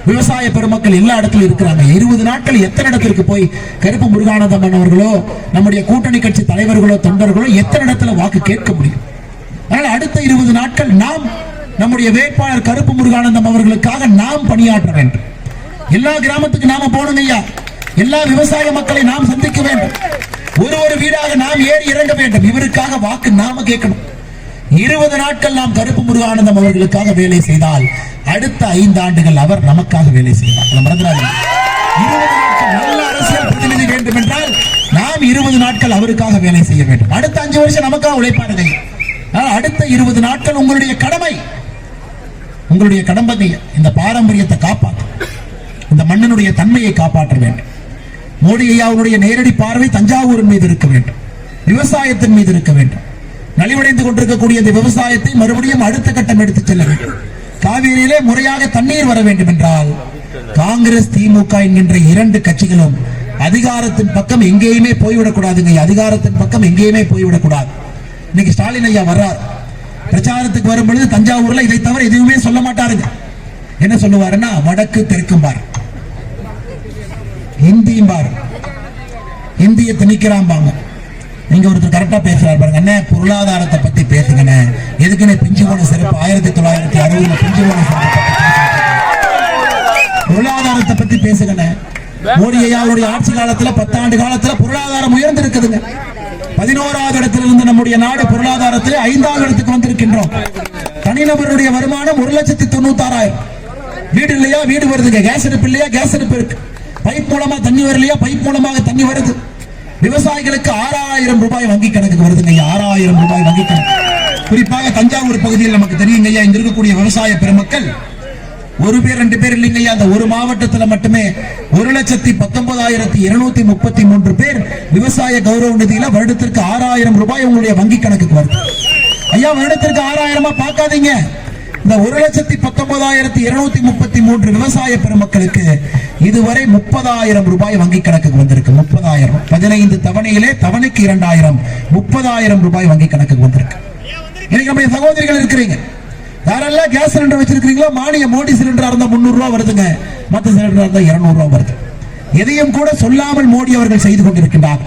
விவசாய பெருமக்கள் எல்லா இடத்துல இருக்கிறாங்க. இருபது நாட்கள் எத்தனை இடத்திற்கு போய் கருப்பு முருகானந்தம் அவர்களோ நம்முடைய கூட்டணி கட்சி தலைவர்களோ தொண்டர்களோ எத்தனை இடத்துல வாக்கு கேட்க முடியும்? அதனால் அடுத்த இருபது நாட்கள் நாம் நம்முடைய வேட்பாளர் கருப்பு முருகானந்தம் அவர்களுக்காக நாம் பணியாற்ற வேண்டும். எல்லா கிராமத்துக்கு நாம போகணும் ஐயா. எல்லா விவசாய மக்களை நாம் சந்திக்க வேண்டும். ஒரு ஒரு வீடாக நாம் ஏறி இறங்க வேண்டும். இவருக்காக வாக்கு நாம கேட்கணும். இருபது நாட்கள் நாம் கருப்பு முருகானந்தம் அவர்களுக்காக வேலை செய்தால் அடுத்த ஐந்து ஆண்டுகள் அவர் நமக்காக வேலை செய்வார். மறந்துடாதீங்க. இருபது நாட்கள் நல்ல அரசியல் பிரதிநிதி வேண்டும் என்றால் நாம் இருபது நாட்கள் அவருக்காக வேலை செய்ய வேண்டும். அடுத்த அஞ்சு வருஷம் நமக்காக உழைப்பாருங்க அடுத்த இருபது நாட்கள் உங்களுடைய கடமை. உங்களுடைய கடம்பத்தை இந்த பாரம்பரியத்தை காப்பாற்ற. இந்த மண்ணினுடைய தன்மையை காப்பாற்ற வேண்டும். மோடி ஐயாவுடைய நேரடி பார்வை தஞ்சாவூரின் மீது இருக்க வேண்டும். விவசாயத்தின் மீது இருக்க வேண்டும். நலிவடைந்து கொண்டிருக்கக்கூடிய இந்த விவசாயத்தை மறுபடியும் அடுத்த கட்டம் எடுத்துச் செல்ல வேண்டும். காவிரியிலே முறையாக தண்ணீர் வர வேண்டும் என்றால் காங்கிரஸ் திமுக என்கின்ற இரண்டு கட்சிகளும் அதிகாரத்தின் பக்கம் எங்கேயுமே போய்விடக்கூடாதுங்க. அதிகாரத்தின் பக்கம் எங்கேயுமே போய்விடக்கூடாது. இன்னைக்கு ஸ்டாலின் ஐயா வர்றார். பிரச்சாரத்துக்கு வரும் பொழுது தஞ்சாவூர்ல இதை தவிர எதுவுமே சொல்ல மாட்டாருங்க. என்ன சொல்லுவாருன்னா வடக்கு தெற்கும் பார். இந்தியும் பார். இந்திய திணிக்கிறாம்பாங்க நீங்க ஒருத்தர் கரெக்டா பேசுறாரு பாருங்க. என்ன பொருளாதாரத்தை பத்தி பேசுங்கண்ணே. எதுக்குன்னு பிஞ்சு போன சிறப்பு ஆயிரத்தி தொள்ளாயிரத்தி அறுபதுல பிஞ்சு போன சிறப்பு பொருளாதாரத்தை பத்தி பேசுங்கண்ணே. மோடி ஐயாவுடைய ஆட்சி காலத்துல பத்தாண்டு காலத்துல பொருளாதாரம் உயர்ந்து இருக்குதுங்க பதினோராவது இடத்துல இருந்து நம்முடைய நாடு பொருளாதாரத்தில் ஐந்தாவது இடத்துக்கு வந்திருக்கின்றோம். தனிநபருடைய வருமானம் ஒரு லட்சத்தி தொண்ணூத்தாறாயிரம். வீடு இல்லையா? வீடு வருதுங்க. கேஸ் அடுப்பு இல்லையா? கேஸ் அடுப்பு இருக்கு. பைப் மூலமா தண்ணி வரலையா? பைப் மூலமாக தண்ணி வருது. விவசாயிகளுக்கு ஆறாயிரம் ரூபாய் வங்கி கணக்கு வருதுங்க. ஆறாயிரம் ரூபாய் வங்கி கணக்கு. குறிப்பாக தஞ்சாவூர் பகுதியில் நமக்கு தெரியுங்க ஐயா இங்க இருக்கக்கூடிய விவசாய பெருமக்கள். ஒரு பேர் ரெண்டு பேர் இல்லைங்கய்யா. அந்த ஒரு மாவட்டத்துல மட்டுமே ஒரு லட்சத்தி பத்தொன்பதாயிரத்தி இருநூத்தி முப்பத்தி மூன்று பேர் விவசாய கௌரவ நிதியில வருடத்திற்கு ஆறாயிரம் ரூபாய் உங்களுடைய வங்கி கணக்குக்கு வருது. ஐயா வருடத்திற்கு ஆறாயிரமா பார்க்காதீங்க. இந்த ஒரு லட்சத்தி பத்தொன்பதாயிரத்தி இருநூத்தி முப்பத்தி மூன்று விவசாய பெருமக்களுக்கு இதுவரை முப்பதாயிரம் ரூபாய் வங்கி கணக்குக்கு வந்திருக்கு. முப்பதாயிரம். பதினைந்து தவணையிலே தவணைக்கு இரண்டாயிரம். முப்பதாயிரம் ரூபாய் வங்கி கணக்குக்கு வந்திருக்கு. இன்னைக்கு நம்முடைய சகோதரிகள் இருக்கிறீங்க. யாரெல்லாம் கேஸ் சிலிண்டர் வச்சிருக்கீங்களோ மானிய மோடி சிலிண்டரா இருந்தா முந்நூறு ரூபாய் வருதுங்க. மத்த சிலிண்டரா இருந்தா இருநூறு வருது. எதையும் கூட சொல்லாமல் மோடி அவர்கள் செய்து கொண்டிருக்கின்றார்.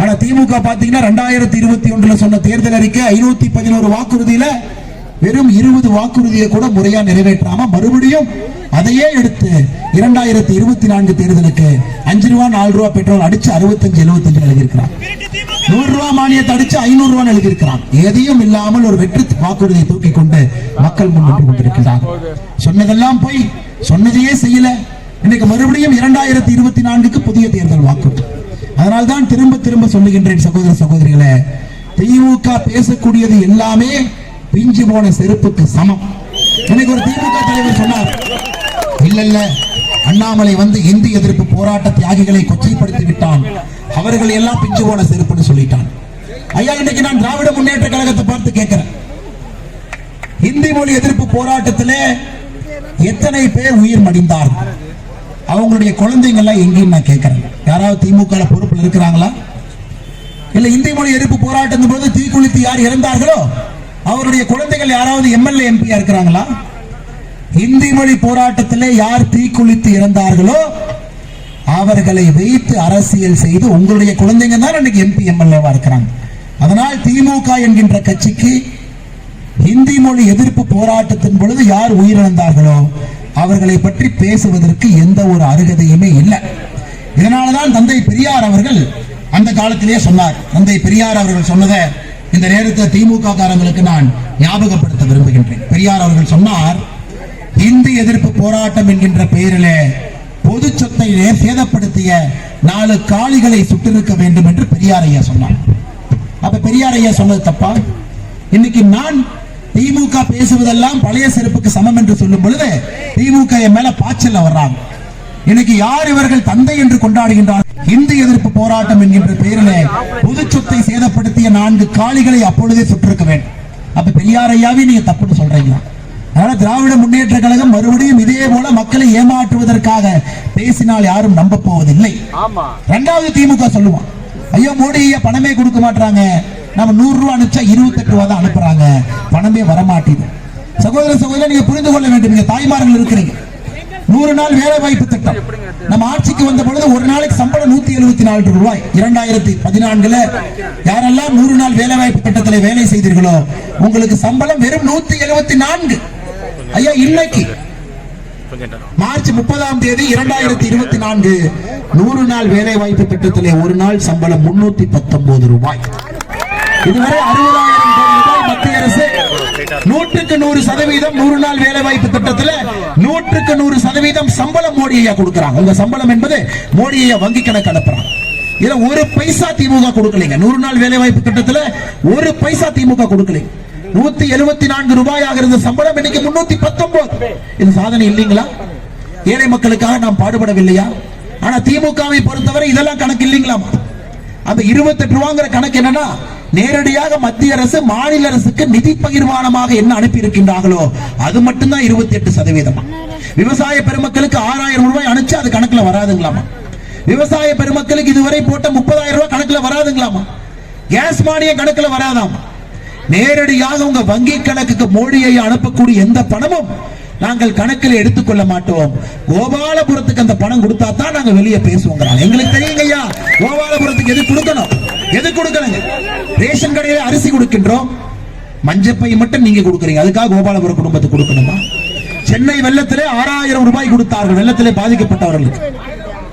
ஆனா திமுக பாத்தீங்கன்னா ரெண்டாயிரத்தி இருபத்தி ஒன்றுல சொன்ன தேர்தல் அறிக்கை ஐநூத்தி பதினோரு வாக்குறுதியில வெறும் இருபது வாக்குறுதியை கூட முறையா நிறைவேற்றாம மறுபடியும் அதையே எடுத்து இரண்டாயிரத்தி இருபத்தி நான்கு தேர்தலுக்கு அஞ்சு ரூபா நாலு ரூபா பெட்ரோல் அடிச்சு அறுபத்தஞ்சு எழுபத்தஞ்சு எழுதியிருக்கிறார். நூறு ரூபா மானியத்தை அடிச்சு ஐநூறு ரூபாய் எழுதியிருக்கிறான் எதையும் இல்லாமல் ஒரு வெற்றி வாக்குறுதியை தூக்கி கொண்டு மக்கள் முன் நின்று கொண்டிருக்கிறார்கள் சொன்னதெல்லாம் போய். சொன்னதையே செய்யல. இன்னைக்கு மறுபடியும் இரண்டாயிரத்தி இருபத்தி நான்குக்கு புதிய தேர்தல் வாக்குறுதி. அதனால்தான் திரும்ப திரும்ப சொல்லுகின்றேன் சகோதர சகோதரிகளை திமுக பேசக்கூடியது எல்லாமே பிஞ்சு போன செருப்புக்கு சமம். இன்னைக்கு ஒரு திமுக தலைவர் சொன்னார் இல்ல இல்ல அண்ணாமலை வந்து இந்தி எதிர்ப்பு போராட்ட தியாகிகளை கொச்சைப்படுத்தி விட்டான். அவர்கள் எல்லாம் பிஞ்சு போன செருப்புன்னு சொல்லிட்டான். ஐயா இன்னைக்கு நான் திராவிட முன்னேற்ற கழகத்தை பார்த்து கேட்கிறேன். இந்தி மொழி எதிர்ப்பு போராட்டத்திலே எத்தனை பேர் உயிர் மடிந்தார்கள் அவங்களுடைய குழந்தைங்க எல்லாம் எங்கேயும் நான் கேட்கிறேன். யாராவது திமுக பொறுப்புல இருக்கிறாங்களா? இல்ல இந்தி மொழி எதிர்ப்பு போராட்டத்தின் போது தீக்குளித்து யார் இறந்தார்களோ? அவருடைய குழந்தைகள் யாராவது எம்எல்ஏ எம்பியா இருக்கிறாங்களா? இந்தி மொழி போராட்டத்திலே யார் தீக்குளித்து இறந்தார்களோ அவர்களை வைத்து அரசியல் செய்து உங்களுடைய குழந்தைங்க தான் இன்னைக்கு எம்பி எம்எல்ஏவா இருக்கிறாங்க. அதனால் திமுக என்கின்ற கட்சிக்கு ஹிந்தி மொழி எதிர்ப்பு போராட்டத்தின் பொழுது யார் உயிரிழந்தார்களோ அவர்களை பற்றி பேசுவதற்கு எந்த ஒரு அருகதையுமே இல்லை. இதனாலதான் தந்தை பெரியார் அவர்கள் அந்த காலத்திலேயே சொன்னார். தந்தை பெரியார் அவர்கள் சொன்னதை இந்த நேரத்தை திமுக காரங்களுக்கு நான் ஞாபகப்படுத்த விரும்புகின்றேன். பெரியார் அவர்கள் சொன்னார் இந்தி எதிர்ப்பு போராட்டம் என்கின்ற பெயரிலே பொது சொத்தை சேதப்படுத்திய நாலு காளிகளை சுட்டிருக்க வேண்டும் என்று பெரியார் ஐயா சொன்னார். அப்ப பெரியார் ஐயா சொன்னது தப்பா? இன்னைக்கு நான் திமுக பேசுவதெல்லாம் பழைய செருப்புக்கு சமம் என்று சொல்லும் பொழுது திமுக என் மேல பாய்ச்சல் வர்றாங்க. இன்னைக்கு யார் இவர்கள் தந்தை என்று கொண்டாடுகின்றார்? இந்து எதிர்ப்பு போராட்டம் என்கின்ற பெயரிலே பொது சொத்தை சேதப்படுத்திய நான்கு காளிகளை அப்பொழுதே சுட்டிருக்க வேண்டும். அப்ப பெரியார் ஐயாவே நீங்க தப்புன்னு சொல்றீங்களா அதனால திராவிட முன்னேற்ற கழகம் மறுபடியும் இதே போல மக்களை ஏமாற்றுவதற்காக பேசினால் யாரும் நம்ப போவதில்லை. ரெண்டாவது திமுக சொல்லுவான் ஐயோ மோடி ஐயா பணமே கொடுக்க மாட்டாங்க நம்ம நூறு ரூபா அனுப்பிச்சா இருபத்தெட்டு ரூபா தான் அனுப்புறாங்க. பணமே வர மாட்டேங்குது சகோதர சகோதரர் நீங்க புரிந்து கொள்ள வேண்டும். நீங்க தாய்மார்கள் இருக்கிறீங்க. நூறு நாள் வேலை வாய்ப்பு திட்டம். நம்ம ஆட்சிக்கு வந்த பொழுது ஒரு நாளைக்கு சம்பளம் நூத்தி எழுபத்தி நாலு ரூபாய். இரண்டாயிரத்தி பதினான்குல யாரெல்லாம் நூறு நாள் வேலை வாய்ப்பு திட்டத்தில் வேலை செய்தீர்களோ உங்களுக்கு சம்பளம் வெறும் நூத்தி எழுபத்தி நான்கு. ஐயா இன்னைக்கு மார்ச் முப்பதாம் தேதி இரண்டாயிரத்தி இருபத்தி நான்கு. நூறு நாள் வேலை வாய்ப்பு திட்டத்திலே ஒரு நாள் சம்பளம் முன்னூத்தி பத்தொன்பது ரூபாய். இதுவரை அறுபதாயிரம் நூற்றுக்கு நூறு சதவீதம் நூறு நாள் வேலை வாய்ப்பு திட்டத்தில் நூற்றுக்கு நூறு சதவீதம் சம்பளம் மோடி ஐயா கொடுக்கறாங்க. உங்க சம்பளம் என்பது மோடி ஐயா வங்கி கணக்கு அனுப்புறாங்க. இதுல ஒரு பைசா திமுக கொடுக்கலைங்க. நூறு நாள் வேலை வாய்ப்பு திட்டத்தில் ஒரு பைசா திமுக கொடுக்கலைங்க. நூத்தி எழுபத்தி நான்கு ரூபாயாக இருந்த சம்பளம் இன்னைக்கு முன்னூத்தி பத்தொன்பது. இது சாதனை இல்லைங்களா? ஏழை மக்களுக்காக நாம் பாடுபடவில்லையா? ஆனா திமுகவை பொறுத்தவரை இதெல்லாம் கணக்கு இல்லைங்களாமா? அந்த இருபத்தெட்டு ரூபாங்கிற கணக்கு என்னன்னா நேரடியாக மத்திய அரசு மாநில அரசுக்கு நிதி பகிர்மானமாக என்ன அனுப்பி இருக்கின்றார்களோ அது மட்டும்தான் இருபத்தி எட்டு சதவீதமா. விவசாய பெருமக்களுக்கு ஆறாயிரம் ரூபாய் அனுப்பிச்சு அது கணக்குல வராதுங்களாமா? விவசாய பெருமக்களுக்கு இதுவரை போட்ட முப்பதாயிரம் ரூபாய் கணக்குல வராதுங்களாமா? கேஸ் மானியம் கணக்குல வராதாமா? நேரடியாக உங்க வங்கி கணக்குக்கு மோடியை அனுப்பக்கூடிய எந்த பணமும் நாங்கள் கணக்கில் எடுத்துக்கொள்ள மாட்டோம். கோபாலபுரத்துக்கு அந்த பணம் கொடுத்தா தான் நாங்க வெளியே பேசுவோங்கிறாங்க. எங்களுக்கு தெரியுங்க ஐயா கோபாலபுரத்துக்கு எது கொடுக்கணும்? எது கொடுக்கலங்க ரேஷன் கடையில அரிசி கொடுக்கின்றோம். மஞ்சப்பை மட்டும் நீங்க கொடுக்குறீங்க. அதுக்காக கோபாலபுரம் குடும்பத்துக்கு கொடுக்கணுமா? சென்னை வெள்ளத்திலே ஆறாயிரம் ரூபாய் கொடுத்தார்கள். வெள்ளத்திலே பாதிக்கப்பட்டவர்களுக்கு.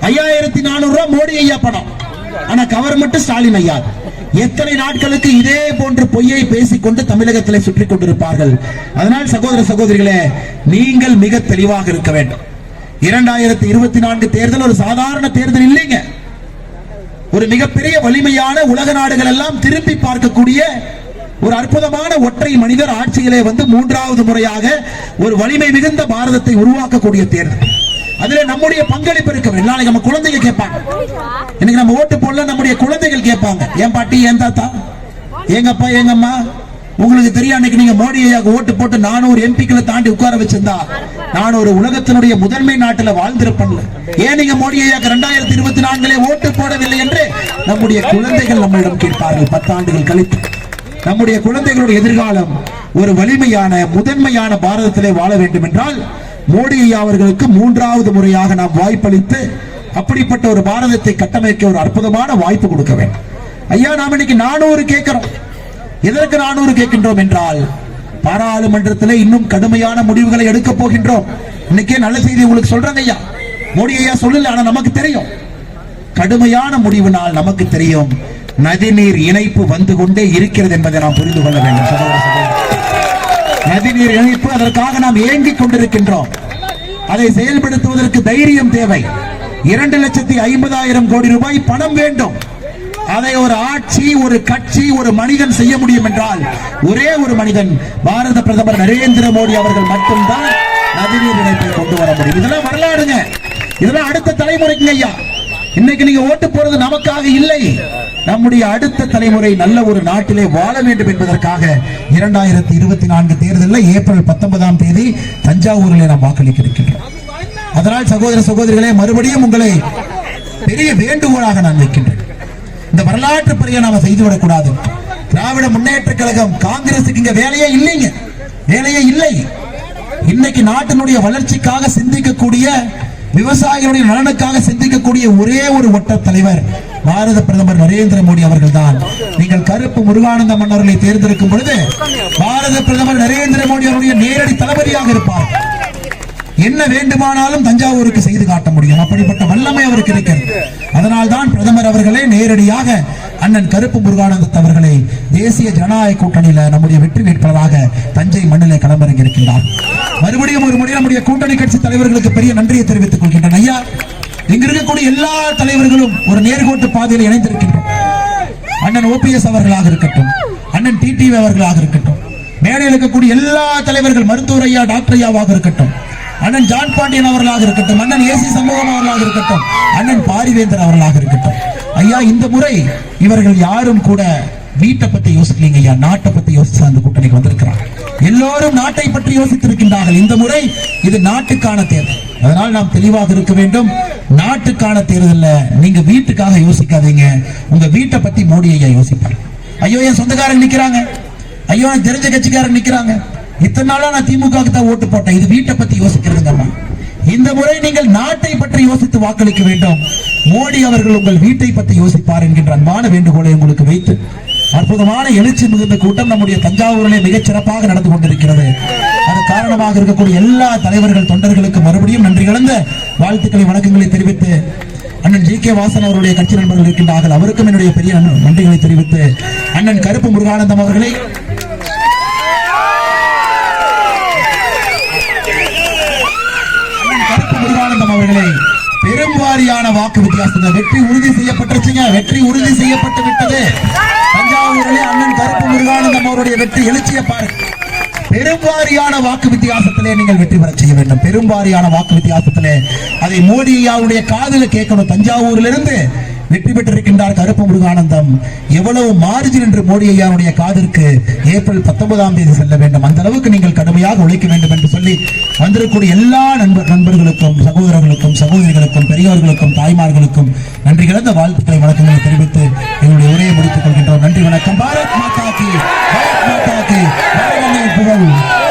ஐயாயிரத்தி நானூறு ரூபாய் மோடி ஐயா பணம். ஆனா கவர் மட்டும் ஸ்டாலின் ஐயா. எத்தனை நாட்களுக்கு இதே போன்ற பொய்யை பேசிக்கொண்டு தமிழகத்திலே சுற்றி கொண்டிருப்பார்கள்? அதனால் சகோதர சகோதரிகளே நீங்கள் மிக தெளிவாக இருக்க வேண்டும். இரண்டாயிரத்தி இருபத்தி நான்கு தேர்தல் ஒரு சாதாரண தேர்தல் இல்லைங்க. ஒரு மிகப்பெரிய வலிமையான உலக நாடுகள் எல்லாம் திரும்பி பார்க்கக்கூடிய ஒரு அற்புதமான ஒற்றை மனிதர் ஆட்சியிலே வந்து மூன்றாவது முறையாக ஒரு வலிமை மிகுந்த பாரதத்தை உருவாக்கக்கூடிய தேர்தல். அதுல நம்முடைய பங்களிப்பு இருக்கு நாளைக்கு நம்ம குழந்தைங்க கேட்பாங்க. இன்னைக்கு நம்ம ஓட்டு போடல நம்முடைய குழந்தைகள் கேட்பாங்க. ஏன் பாட்டி ஏன் தாத்தா எங்கப்பா எங்கம்மா அம்மா உங்களுக்கு தெரியும் அன்னைக்கு நீங்க மோடி ஐயாக்கு ஓட்டு போட்டு நானூறு எம்பிக்களை தாண்டி உட்கார வச்சிருந்தா நான் ஒரு உலகத்தினுடைய முதன்மை நாட்டில் வாழ்ந்திருப்பேன்ல. ஏன் நீங்க மோடி ஐயாக்கு ரெண்டாயிரத்தி இருபத்தி நான்கிலே ஓட்டு போடவில்லை என்று? நம்முடைய குழந்தைகள் நம்மளிடம் கேட்பார்கள் பத்தாண்டுகள் கழித்து. நம்முடைய குழந்தைகளுடைய எதிர்காலம் ஒரு வலிமையான முதன்மையான பாரதத்திலே வாழ வேண்டும் என்றால் மோடி ஐயா அவர்களுக்கு மூன்றாவது முறையாக நாம் வாய்ப்பளித்து அப்படிப்பட்ட ஒரு பாரதத்தை கட்டமைக்க ஒரு அற்புதமான வாய்ப்பு கொடுக்க வேண்டும். ஐயா நாம் இன்னைக்கு நானூறு கேட்கிறோம். எதற்கு நானூறு கேட்கின்றோம் என்றால் பாராளுமன்றத்தில் இன்னும் கடுமையான முடிவுகளை எடுக்க போகின்றோம். இன்னைக்கே நல்ல செய்தி உங்களுக்கு சொல்றாங்க ஐயா. மோடி ஐயா சொல்லல ஆனா நமக்கு தெரியும். கடுமையான முடிவுனால் நமக்கு தெரியும். நதிநீர் இணைப்பு வந்து கொண்டே இருக்கிறது என்பதை நாம் புரிந்து கொள்ள வேண்டும். நதிநீர் இணைப்பு அதற்காக நாம் ஏங்கிக் கொண்டிருக்கின்றோம். அதை செயல்படுத்துவதற்கு தைரியம் தேவை. இரண்டு லட்சத்தி ஐம்பதாயிரம் கோடி ரூபாய் பணம் வேண்டும். அதை ஒரு ஆட்சி ஒரு கட்சி ஒரு மனிதன் செய்ய முடியும் என்றால் ஒரே ஒரு மனிதன் பாரத பிரதமர் நரேந்திர மோடி அவர்கள் மட்டும்தான் நதிநீர் இணைப்பை கொண்டு வர முடியும். இதெல்லாம் வரலாறுங்க. இதெல்லாம் அடுத்த தலைமுறைக்கு ஐயா. இன்னைக்கு நீங்க ஓட்டு போறது நமக்காக இல்லை. நம்முடைய அடுத்த தலைமுறை நல்ல ஒரு நாட்டிலே வாழ வேண்டும் என்பதற்காக இரண்டாயிரத்தி இருபத்தி நான்கு தேர்தலில் ஏப்ரல் பத்தொன்பதாம் தேதி தஞ்சாவூரில் நாம் வாக்களிக்க இருக்கின்றோம். அதனால் சகோதர சகோதரிகளே மறுபடியும் உங்களை பெரிய வேண்டுகோளாக நான் வைக்கின்றேன். இந்த வரலாற்று பணியை நாம செய்துவிடக் கூடாது திராவிட முன்னேற்ற கழகம் காங்கிரசுக்கு இங்க வேலையே இல்லைங்க. வேலையே இல்லை. இன்னைக்கு நாட்டினுடைய வளர்ச்சிக்காக சிந்திக்கக்கூடிய விவசாயிகளுடைய நலனுக்காக சிந்திக்கக்கூடிய ஒரே ஒரு ஒட்ட தலைவர் பாரத பிரதமர் நரேந்திர மோடி அவர்கள் தான் நீங்கள் கருப்பு முருகானந்த மன்னர்களை தேர்ந்தெடுக்கும் பொழுது பாரத பிரதமர் நரேந்திர மோடி அவருடைய நேரடி தளபதியாக இருப்பார். என்ன வேண்டுமானாலும் தஞ்சாவூருக்கு செய்து காட்ட முடியும். அப்படிப்பட்ட வல்லமை அவருக்கு இருக்கிறது. அதனால் தான் பிரதமர் அவர்களே நேரடியாக அண்ணன் கருப்பு முருகானந்தத் அவர்களை தேசிய ஜனநாயக கூட்டணியில நம்முடைய வெற்றி வேட்பாளராக தஞ்சை மண்ணிலே களமிறங்கி இருக்கின்றார் மறுபடியும் ஒரு முறை நம்முடைய கூட்டணி கட்சி தலைவர்களுக்கு பெரிய நன்றியை தெரிவித்துக் கொள்கின்றன. ஐயா இங்க இருக்கக்கூடிய எல்லா தலைவர்களும் ஒரு நேர்கோட்டு பாதையில் இணைந்திருக்கின்றோம் அண்ணன் ஓபிஎஸ் அவர்களாக இருக்கட்டும் அண்ணன் டிடிவி அவர்களாக இருக்கட்டும் மேடையில் இருக்கக்கூடிய எல்லா தலைவர்கள் மருத்துவர் ஐயா டாக்டர் ஐயாவாக இருக்கட்டும் அண்ணன் ஜான் பாண்டியன் அவர்களாக இருக்கட்டும் அண்ணன் ஏசி சண்முகம் அவர்களாக இருக்கட்டும் அண்ணன் பாரிவேந்தர் அவர்களாக இருக்கட்டும். ஐயா இந்த முறை இவர்கள் யாரும் கூட வீட்டை பத்தி யோசிக்கலீங்க ஐயா. நாட்டை பத்தி யோசிச்சு அந்த கூட்டணிக்கு வந்திருக்கிறாங்க எல்லோரும் நாட்டை பற்றி யோசித்திருக்கின்றார்கள். இந்த முறை இது நாட்டுக்கான தேர்தல். அதனால் நாம் தெளிவாக இருக்க வேண்டும். நாட்டுக்கான தேர்தல்ல நீங்க வீட்டுக்காக யோசிக்காதீங்க. உங்க வீட்டை பத்தி மோடி ஐயா யோசிப்பார். ஐயோ என் சொந்தக்காரங்க நிக்கிறாங்க. ஐயோ தெரிஞ்ச கட்சிக்காரங்க நிக்கிறாங்க. இத்தனை நாளா நான் திமுக தான் ஓட்டு போட்டேன். இது வீட்டை பத்தி யோசிக்கிறதுங்கம்மா. இந்த முறை நீங்கள் நாட்டை பற்றி யோசித்து வாக்களிக்க வேண்டும். மோடி அவர்கள் உங்கள் வீட்டை பற்றி யோசிப்பார் என்கின்ற அன்பான வேண்டுகோளை உங்களுக்கு வைத்து அற்புதமான எழுச்சி மிகுந்த கூட்டம் நம்முடைய தஞ்சாவூரிலே மிகச் சிறப்பாக நடந்து கொண்டிருக்கிறது. அது காரணமாக இருக்கக்கூடிய எல்லா தலைவர்கள் தொண்டர்களுக்கு மறுபடியும் நன்றி கலந்த வாழ்த்துக்களை வணக்கங்களை தெரிவித்து அண்ணன் ஜி கே வாசன் அவருடைய கட்சி நண்பர்கள் இருக்கின்றார்கள். அவருக்கும் என்னுடைய பெரிய நன்றிகளை தெரிவித்து அண்ணன் கருப்பு முருகானந்தம் அவர்களை அண்ணன் கருப்பு முருகானந்தம் அவர்களை வாரியான வாக்கு வித்தியாசத்தில் வெற்றி உறுதி செய்யப்பட்டிருச்சுங்க. வெற்றி உறுதி செய்யப்பட்டு விட்டது. தஞ்சாவூரிலே அண்ணன் கருப்பு முருகானந்தம் அவருடைய வெற்றி எழுச்சிய பாருங்க பெரும்பாரியான வாக்கு வித்தியாசத்திலே நீங்கள் வெற்றி பெற செய்ய வேண்டும். பெரும்பாரியான வாக்கு வித்தியாசத்திலே அதை மோடி ஐயாவுடைய காதுல கேட்கணும். தஞ்சாவூரிலிருந்து வெற்றி பெற்றிருக்கின்றார் கருப்பு முருகானந்தம். எவ்வளவு மாறுஜில் என்று மோடி ஐயாவுடைய காதிற்கு ஏப்ரல் பத்தொன்பதாம் தேதி செல்ல வேண்டும். அந்த அளவுக்கு நீங்கள் கடுமையாக உழைக்க வேண்டும் என்று சொல்லி வந்திருக்கூடிய எல்லா நண்பர் நண்பர்களுக்கும் சகோதரர்களுக்கும் சகோதரிகளுக்கும் பெரியவர்களுக்கும் தாய்மார்களுக்கும் நன்றி கிடந்த வாழ்த்துக்களை வணக்கங்களை தெரிவித்து என்னுடைய உரையை முடித்துக் கொள்கின்றோம். நன்றி வணக்கம். பாரத் மாதா கி பாரத் மாதா கி. புகழ்.